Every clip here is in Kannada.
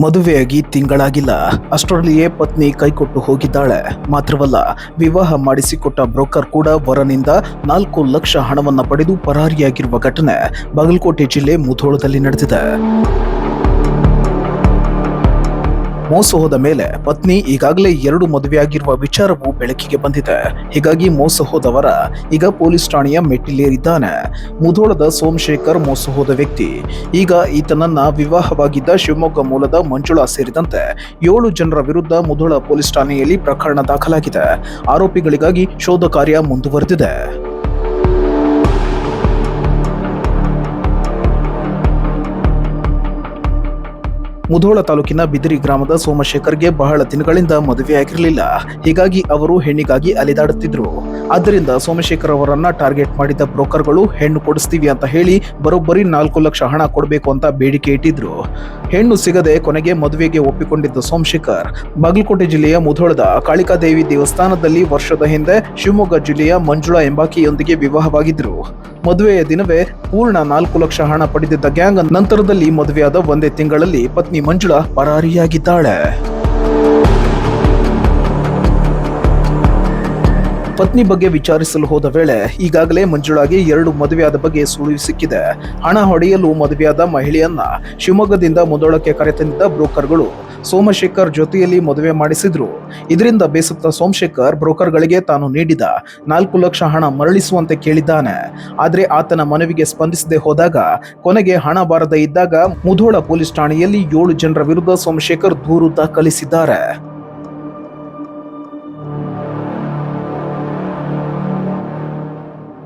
ಮದುವೆಯಾಗಿ ತಿಂಗಳಾಗಿಲ್ಲ. ಅಷ್ಟರಲ್ಲಿಯೇ ಪತ್ನಿ ಕೈಕೊಟ್ಟು ಹೋಗಿದ್ದಾಳೆ. ಮಾತ್ರವಲ್ಲ, ವಿವಾಹ ಮಾಡಿಸಿಕೊಟ್ಟ ಬ್ರೋಕರ್ ಕೂಡ ವರನಿಂದ ನಾಲ್ಕು ಲಕ್ಷ ಹಣವನ್ನು ಪಡೆದು ಪರಾರಿಯಾಗಿರುವ ಘಟನೆ ಬಾಗಲಕೋಟೆ ಜಿಲ್ಲೆ ಮುಧೋಳದಲ್ಲಿ ನಡೆದಿದೆ. ಮೋಸ ಹೋದ ಮೇಲೆ ಪತ್ನಿ ಈಗಾಗಲೇ ಎರಡು ಮದುವೆಯಾಗಿರುವ ವಿಚಾರವು ಬೆಳಕಿಗೆ ಬಂದಿದೆ. ಹೀಗಾಗಿ ಮೋಸ ಹೋದವರ ಈಗ ಪೊಲೀಸ್ ಠಾಣೆಯ ಮೆಟ್ಟಿಲೇರಿದ್ದಾನೆ. ಮುಧೋಳದ ಸೋಮಶೇಖರ್ ಮೋಸ ಹೋದ ವ್ಯಕ್ತಿ. ಈಗ ಈತನನ್ನ ವಿವಾಹವಾಗಿದ್ದ ಶಿವಮೊಗ್ಗ ಮೂಲದ ಮಂಜುಳಾ ಸೇರಿದಂತೆ ಏಳು ಜನರ ವಿರುದ್ಧ ಮುಧೋಳ ಪೊಲೀಸ್ ಠಾಣೆಯಲ್ಲಿ ಪ್ರಕರಣ ದಾಖಲಾಗಿದೆ. ಆರೋಪಿಗಳಿಗಾಗಿ ಶೋಧ ಕಾರ್ಯ ಮುಂದುವರೆದಿದೆ. ಮುಧೋಳ ತಾಲೂಕಿನ ಬಿದಿರಿ ಗ್ರಾಮದ ಸೋಮಶೇಖರ್ಗೆ ಬಹಳ ದಿನಗಳಿಂದ ಮದುವೆಯಾಗಿರಲಿಲ್ಲ. ಹೀಗಾಗಿ ಅವರು ಹೆಣ್ಣಿಗಾಗಿ ಅಲೆದಾಡುತ್ತಿದ್ರು. ಆದ್ದರಿಂದ ಸೋಮಶೇಖರ್ ಅವರನ್ನ ಟಾರ್ಗೆಟ್ ಮಾಡಿದ್ದ ಬ್ರೋಕರ್ಗಳು ಹೆಣ್ಣು ಕೊಡಿಸ್ತೀವಿ ಅಂತ ಹೇಳಿ ಬರೋಬ್ಬರಿ ನಾಲ್ಕು ಲಕ್ಷ ಹಣ ಕೊಡಬೇಕು ಅಂತ ಬೇಡಿಕೆ ಇಟ್ಟಿದ್ರು. ಹೆಣ್ಣು ಸಿಗದೆ ಕೊನೆಗೆ ಮದುವೆಗೆ ಒಪ್ಪಿಕೊಂಡಿದ್ದ ಸೋಮಶೇಖರ್, ಬಾಗಲಕೋಟೆ ಜಿಲ್ಲೆಯ ಮುಧೋಳದ ಕಾಳಿಕಾದೇವಿ ದೇವಸ್ಥಾನದಲ್ಲಿ ವರ್ಷದ ಹಿಂದೆ ಶಿವಮೊಗ್ಗ ಜಿಲ್ಲೆಯ ಮಂಜುಳಾ ಎಂಬಾಕಿಯೊಂದಿಗೆ ವಿವಾಹವಾಗಿದ್ರು. ಮದುವೆಯ ದಿನವೇ ಪೂರ್ಣ ನಾಲ್ಕು ಲಕ್ಷ ಹಣ ಪಡೆದಿದ್ದ ಗ್ಯಾಂಗ್ ನಂತರದಲ್ಲಿ ಮದುವೆಯಾದ ಒಂದೇ ತಿಂಗಳಲ್ಲಿ ಪತ್ನಿ ಮಂಜುಳಾ ಪರಾರಿಯಾಗಿದ್ದಾಳೆ. ಪತ್ನಿ ಬಗ್ಗೆ ವಿಚಾರಿಸಲು ಹೋದ ವೇಳೆ ಈಗಾಗಲೇ ಮಂಜುಳಾಗೆ ಎರಡು ಮದುವೆಯಾದ ಬಗ್ಗೆ ಸುಳಿವು ಸಿಕ್ಕಿದೆ. ಹಣ ಹೊಡೆಯಲು ಮದುವೆಯಾದ ಮಹಿಳೆಯನ್ನ ಶಿವಮೊಗ್ಗದಿಂದ ಮುದೋಳಕ್ಕೆ ಕರೆತಂದಿದ್ದ ಬ್ರೋಕರ್ಗಳು ಸೋಮಶೇಖರ್ ಜೊತೆಯಲ್ಲಿ ಮದುವೆ ಮಾಡಿಸಿದ್ರು. ಇದರಿಂದ ಬೇಸತ್ತ ಸೋಮಶೇಖರ್ ಬ್ರೋಕರ್ಗಳಿಗೆ ತಾನು ನೀಡಿದ ನಾಲ್ಕು ಲಕ್ಷ ಹಣ ಮರಳಿಸುವಂತೆ ಕೇಳಿದ್ದಾನೆ. ಆದರೆ ಆತನ ಮನವಿಗೆ ಸ್ಪಂದಿಸದೆ ಹೋದಾಗ, ಕೊನೆಗೆ ಹಣ ಬಾರದೇ ಇದ್ದಾಗ ಮುಧೋಳ ಪೊಲೀಸ್ ಠಾಣೆಯಲ್ಲಿ ಏಳು ಜನರ ವಿರುದ್ಧ ಸೋಮಶೇಖರ್ ದೂರು ದಾಖಲಿಸಿದ್ದಾರೆ.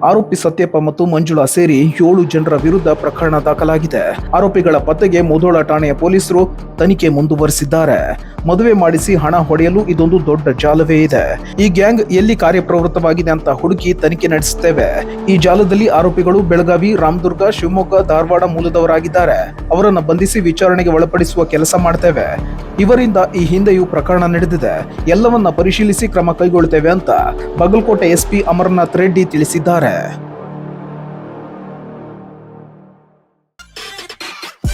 ಆರೋಪಿ ಸತ್ಯಪ್ಪ ಮತ್ತು ಮಂಜುಳಾ ಸೇರಿ ಏಳು ಜನರ ವಿರುದ್ಧ ಪ್ರಕರಣ ದಾಖಲಾಗಿದೆ. ಆರೋಪಿಗಳ ಪತ್ತೆಗೆ ಮುಧೋಳ ಠಾಣೆಯ ಪೊಲೀಸರು ತನಿಖೆ ಮುಂದುವರೆಸಿದ್ದಾರೆ. ಮದುವೆ ಮಾಡಿಸಿ ಹಣ ಹೊಡೆಯಲು ಇದೊಂದು ದೊಡ್ಡ ಜಾಲವೇ ಇದೆ. ಈ ಗ್ಯಾಂಗ್ ಎಲ್ಲಿ ಕಾರ್ಯಪ್ರವೃತ್ತವಾಗಿದೆ ಅಂತ ಹುಡುಕಿ ತನಿಖೆ ನಡೆಸುತ್ತೇವೆ. ಈ ಜಾಲದಲ್ಲಿ ಆರೋಪಿಗಳು ಬೆಳಗಾವಿ, ರಾಮದುರ್ಗ, ಶಿವಮೊಗ್ಗ, ಧಾರವಾಡ ಮೂಲದವರಾಗಿದ್ದಾರೆ. ಅವರನ್ನು ಬಂಧಿಸಿ ವಿಚಾರಣೆಗೆ ಒಳಪಡಿಸುವ ಕೆಲಸ ಮಾಡ್ತೇವೆ. ಇವರಿಂದ ಈ ಹಿಂದೆಯೂ ಪ್ರಕರಣ ನಡೆದಿದೆ. ಎಲ್ಲವನ್ನ ಪರಿಶೀಲಿಸಿ ಕ್ರಮ ಕೈಗೊಳ್ಳುತ್ತೇವೆ ಅಂತ ಬಾಗಲಕೋಟೆ ಎಸ್ಪಿ ಅಮರನಾಥ್ ರೆಡ್ಡಿ ತಿಳಿಸಿದ್ದಾರೆ.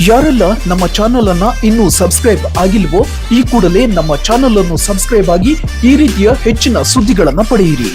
ಯಾರೆಲ್ಲ ನಮ್ಮ ಚಾನೆಲ್ ಅನ್ನ ಇನ್ನೂ ಸಬ್ಸ್ಕ್ರೈಬ್ ಆಗಿಲ್ವೋ, ಈ ಕೂಡಲೇ ನಮ್ಮ ಚಾನೆಲ್ ಅನ್ನು ಸಬ್ಸ್ಕ್ರೈಬ್ ಆಗಿ ಈ ರೀತಿಯ ಹೆಚ್ಚಿನ ಸುದ್ದಿಗಳನ್ನು ಪಡೆಯಿರಿ.